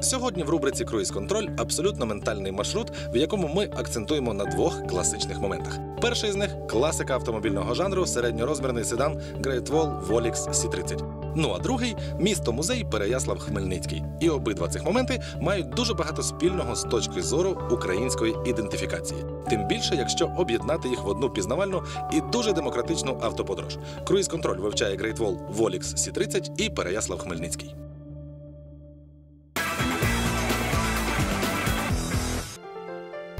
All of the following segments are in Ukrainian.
Сьогодні в рубриці Круїз контроль абсолютно ментальний маршрут, в якому ми акцентуємо на двох класичних моментах. Перший з них класика автомобільного жанру, середньорозмірний седан Great Wall Volix C30. Ну а другий місто музей Переяслав Хмельницький. І обидва цих моменти мають дуже багато спільного з точки зору української ідентифікації. Тим більше, якщо об'єднати їх в одну пізнавальну і дуже демократичну автоподорож. Круїз контроль вивчає Great Wall Volix C30 і Переяслав Хмельницький.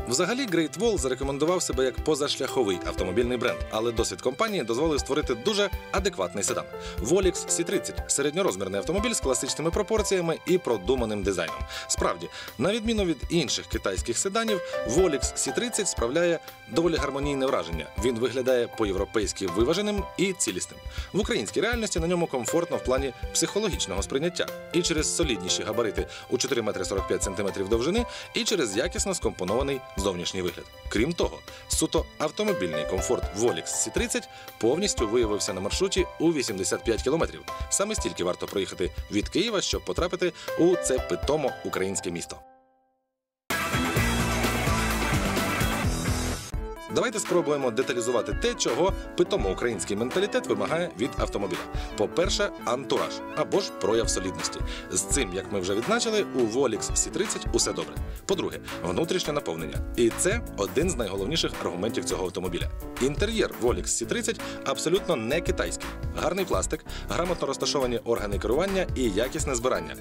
Взагалі, Great Wall зарекомендував себе як позашляховий автомобільний бренд, але досвід компанії дозволив створити дуже адекватний седан. Volix C30 середньорозмірний автомобіль з класичними пропорціями і продуманим дизайном. Справді, на відміну від інших китайських седанів, Volix C30 справляє доволі гармонійне враження. Він виглядає по-європейськи виваженим і цілісним. В українській реальності на ньому комфортно в плані психологічного сприйняття і через солідніші габарити у 4 метри 45 сантиметрів довжини, і через якісно скомпонований зовнішній вигляд. Крім того, суто автомобільний комфорт Volix C30 повністю виявився на маршруті у 85 кілометрів. Саме стільки варто проїхати від Києва, щоб потрапити у це питомо українське місто. Давайте спробуємо деталізувати те, чого питомо український менталітет вимагає від автомобіля. По-перше, антураж або ж прояв солідності. З цим, як ми вже відзначили, у Volix C30 усе добре. По-друге, внутрішнє наповнення. І це один з найголовніших аргументів цього автомобіля. Інтер'єр Volix C30 абсолютно не китайський. Гарний пластик, грамотно розташовані органи керування і якісне збирання.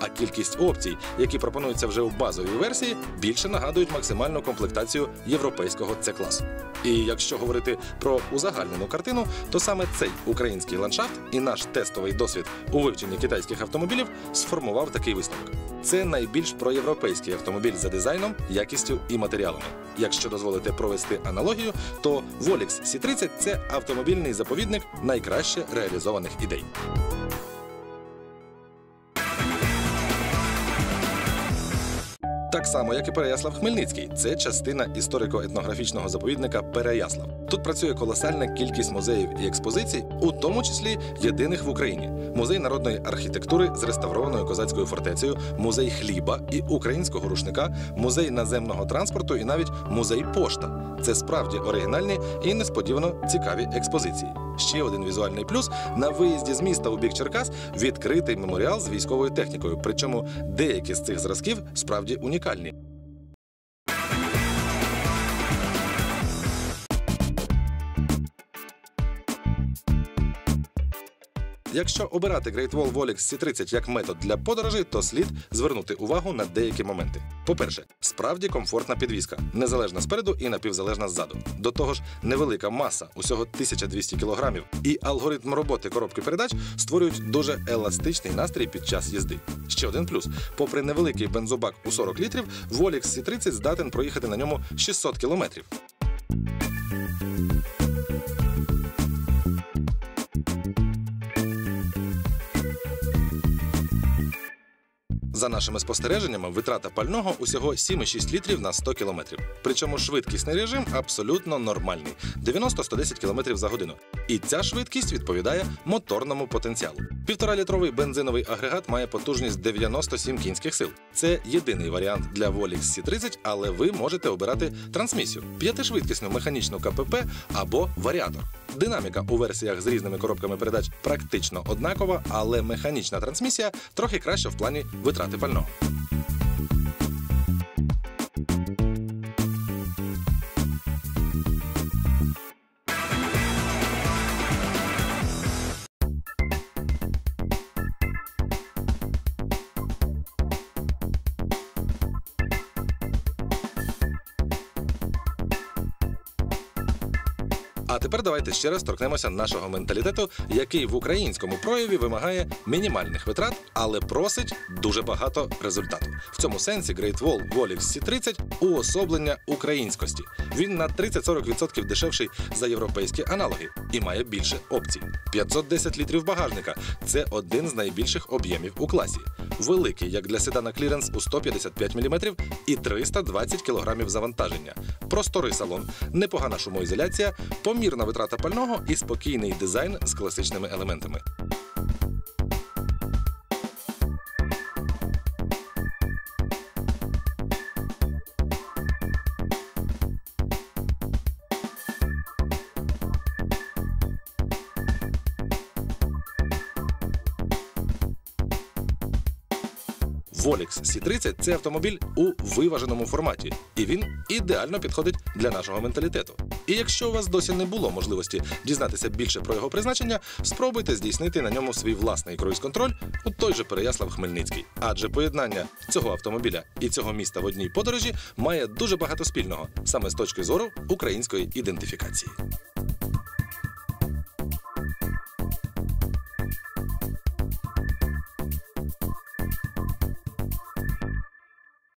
А кількість опцій, які пропонуються вже у базовій версії, більше нагадують максимальну комплектацію європейського С-класу. І якщо говорити про узагальнену картину, то саме цей український ландшафт і наш тестовий досвід у вивченні китайських автомобілів сформував такий висновок. Це найбільш проєвропейський автомобіль за дизайном, якістю і матеріалами. Якщо дозволите провести аналогію, то Volix C30 – це автомобільний заповідник найкраще реалізованих ідей. Так само, як і Переяслав Хмельницький, це частина історико-етнографічного заповідника Переяслав. Тут працює колосальна кількість музеїв і експозицій, у тому числі єдиних в Україні: музей народної архітектури з реставрованою козацькою фортецею, музей хліба і українського рушника, музей наземного транспорту і навіть музей пошта. Це справді оригінальні і несподівано цікаві експозиції. Ще один візуальний плюс на виїзді з міста у бік Черкас відкритий меморіал з військовою технікою. Причому деякі з цих зразків справді унікальні. Якщо обирати Great Wall Volix C30 як метод для подорожей, то слід звернути увагу на деякі моменти. По-перше, справді комфортна підвізка, незалежна спереду і напівзалежна ззаду. До того ж, невелика маса, усього 1200 кг, і алгоритм роботи коробки передач створюють дуже еластичний настрій під час їзди. Ще один плюс: попри невеликий бензобак у 40 літрів, Volix C30 здатен проїхати на ньому 600 кілометрів. За нашими спостереженнями, витрата пального усього 7,6 літрів на 100 кілометрів. Причому швидкісний режим абсолютно нормальний 90-110 км за годину. І ця швидкість відповідає моторному потенціалу. Півторалітровий бензиновий агрегат має потужність 97 кінських сил. Це єдиний варіант для Volix C30, але ви можете обирати трансмісію, п'ятишвидкісну механічну КПП або варіатор. Динаміка у версіях з різними коробками передач практично однакова, але механічна трансмісія трохи краща в плані витрати пального. А тепер давайте ще раз торкнемося нашого менталітету, який в українському прояві вимагає мінімальних витрат, але просить дуже багато результату. В цьому сенсі Great Wall Volix C30 уособлення українськості. Він на 30-40% дешевший за європейські аналоги і має більше опцій. 510 літрів багажника це один з найбільших об'ємів у класі. Великий, як для седана кліренс у 155 мм і 320 кг завантаження. Просторий салон, непогана шумоізоляція, помірна витрата пального і спокійний дизайн з класичними елементами. Volix C30 це автомобіль у виваженому форматі, і він ідеально підходить для нашого менталітету. І якщо у вас досі не було можливості дізнатися більше про його призначення, спробуйте здійснити на ньому свій власний круїз-контроль у той же Переяслав Хмельницький. Адже поєднання цього автомобіля і цього міста в одній подорожі має дуже багато спільного саме з точки зору української ідентифікації.